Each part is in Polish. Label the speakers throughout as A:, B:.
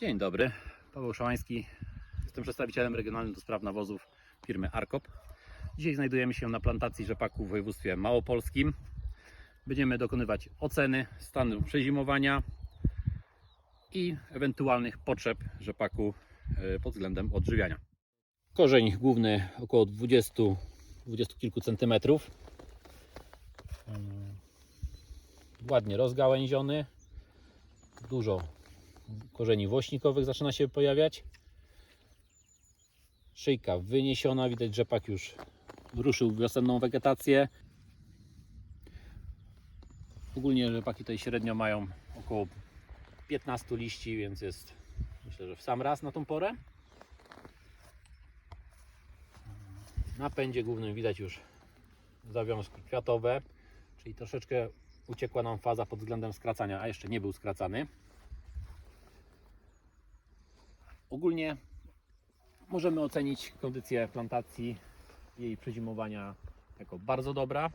A: Dzień dobry, Paweł Szałański. Jestem przedstawicielem regionalnym do spraw nawozów firmy Arkop. Dzisiaj znajdujemy się na plantacji rzepaku w województwie małopolskim. Będziemy dokonywać oceny stanu przezimowania i ewentualnych potrzeb rzepaku e, pod względem odżywiania. Korzeń główny około 20, 20 kilku centymetrów. Mm, Ładnie rozgałęziony. Dużo korzeni włośnikowych zaczyna się pojawiać. Szyjka wyniesiona, widać rzepak już ruszył wiosenną wegetację. Ogólnie rzepaki tutaj średnio mają około 15 liści, więc jest myślę, że w sam raz na tą porę. Na pędzie głównym widać już zawiązki kwiatowe, czyli troszeczkę uciekła nam faza pod względem skracania, a jeszcze nie był skracany. Ogólnie możemy ocenić kondycję plantacji, jej przezimowania jako bardzo dobra.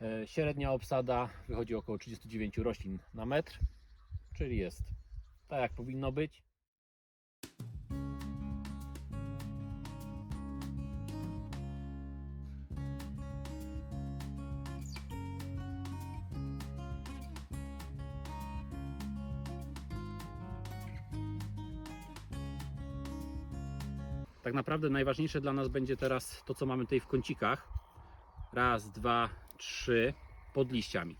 A: E, Średnia obsada wychodzi około 39 roślin na metr, czyli jest tak jak powinno być. Tak naprawdę najważniejsze dla nas będzie teraz to, co mamy tutaj w kącikach. Raz, dwa, trzy pod liściami.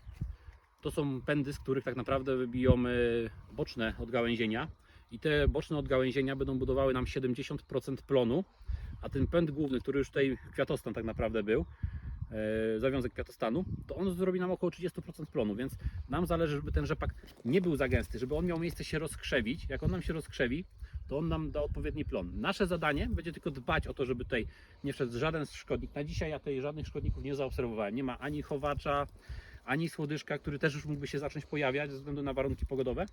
A: To są pędy, z których tak naprawdę wybiją boczne odgałęzienia i te boczne odgałęzienia będą budowały nam 70% plonu, a ten pęd główny, który już tutaj kwiatostan tak naprawdę był, e, zawiązek kwiatostanu, to on zrobi nam około 30% plonu, więc nam zależy, żeby ten rzepak nie był za gęsty, żeby on miał miejsce się rozkrzewić. Jak on nam się rozkrzewi, to on nam da odpowiedni plon. Nasze zadanie będzie tylko dbać o to, żeby tutaj nie wszedł żaden szkodnik. Na dzisiaj ja tutaj żadnych szkodników nie zaobserwowałem. Nie ma ani chowacza, ani słodyżka, który też już mógłby się zacząć pojawiać ze względu na warunki pogodowe.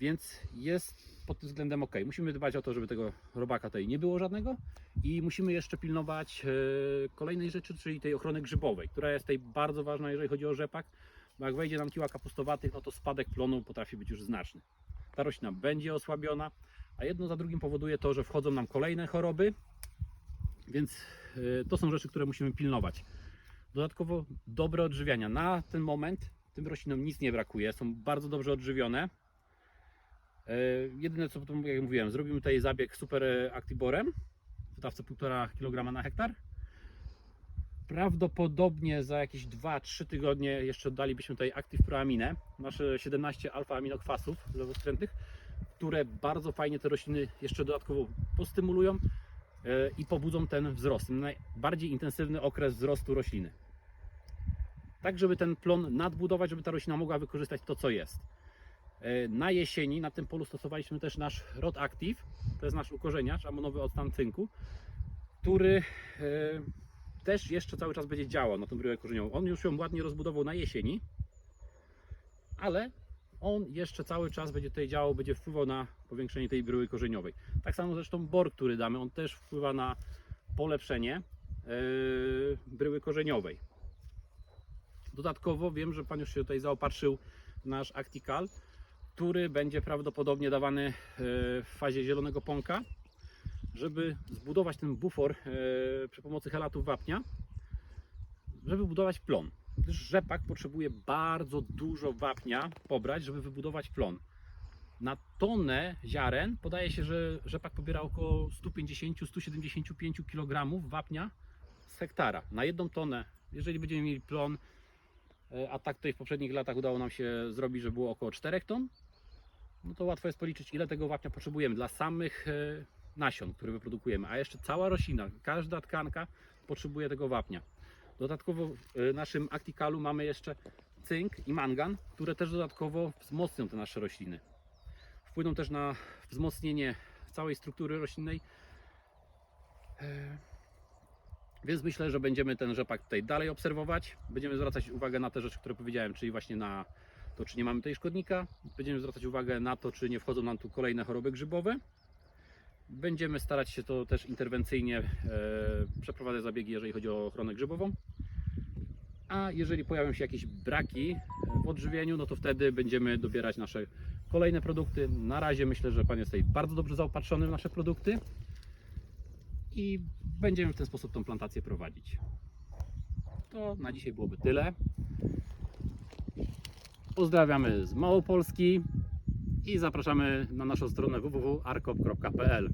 A: Więc jest pod tym względem ok. Musimy dbać o to, żeby tego robaka tutaj nie było żadnego i musimy jeszcze pilnować e, kolejnej rzeczy, czyli tej ochrony grzybowej, która jest tutaj bardzo ważna, jeżeli chodzi o rzepak, bo jak wejdzie nam kiła kapustowatych, no to spadek plonu potrafi być już znaczny. Ta roślina będzie osłabiona, a jedno za drugim powoduje to, że wchodzą nam kolejne choroby, więc y, to są rzeczy, które musimy pilnować. Dodatkowo dobre odżywiania. Na ten moment tym roślinom nic nie brakuje, są bardzo dobrze odżywione. Y, Jedyne co jak mówiłem, zrobimy tutaj zabieg super Actiborem w dawce 1,5 kg na hektar. Prawdopodobnie za jakieś 2-3 tygodnie jeszcze dalibyśmy tutaj Active Proaminę, nasze 17 alfa-aminokwasów lewoskrętnych, które bardzo fajnie te rośliny jeszcze dodatkowo postymulują e, i pobudzą ten wzrost, najbardziej intensywny okres wzrostu rośliny. Tak, żeby ten plon nadbudować, żeby ta roślina mogła wykorzystać to, co jest. E, Na jesieni na tym polu stosowaliśmy też nasz Rod Active, to jest nasz ukorzeniacz amonowy odstan cynku, który e, też jeszcze cały czas będzie działał na tą bryłę korzeniową. On już ją ładnie rozbudował na jesieni, ale on jeszcze cały czas będzie tutaj działał, będzie wpływał na powiększenie tej bryły korzeniowej. Tak samo zresztą bor, który damy, on też wpływa na polepszenie yy, bryły korzeniowej. Dodatkowo wiem, że Pan już się tutaj zaopatrzył nasz Actical, który będzie prawdopodobnie dawany yy, w fazie zielonego pąka, żeby zbudować ten bufor yy, przy pomocy helatów wapnia, żeby budować plon gdyż rzepak potrzebuje bardzo dużo wapnia pobrać, żeby wybudować plon. Na tonę ziaren podaje się, że rzepak pobiera około 150-175 kg wapnia z hektara. Na jedną tonę, jeżeli będziemy mieli plon, e, a tak tutaj w poprzednich latach udało nam się zrobić, że było około 4 ton, no to łatwo jest policzyć, ile tego wapnia potrzebujemy dla samych e, nasion, które wyprodukujemy. A jeszcze cała roślina, każda tkanka potrzebuje tego wapnia. Dodatkowo w naszym Acticalu mamy jeszcze cynk i mangan, które też dodatkowo wzmocnią te nasze rośliny. Wpłyną też na wzmocnienie całej struktury roślinnej. E, Więc myślę, że będziemy ten rzepak tutaj dalej obserwować. Będziemy zwracać uwagę na te rzeczy, które powiedziałem, czyli właśnie na to, czy nie mamy tutaj szkodnika. Będziemy zwracać uwagę na to, czy nie wchodzą nam tu kolejne choroby grzybowe. Będziemy starać się to też interwencyjnie e, przeprowadzać zabiegi, jeżeli chodzi o ochronę grzybową. A jeżeli pojawią się jakieś braki w odżywieniu, no to wtedy będziemy dobierać nasze kolejne produkty. Na razie myślę, że Pan jest tutaj bardzo dobrze zaopatrzony w nasze produkty i będziemy w ten sposób tą plantację prowadzić. To na dzisiaj byłoby tyle. Pozdrawiamy z Małopolski i zapraszamy na naszą stronę www.arkop.pl.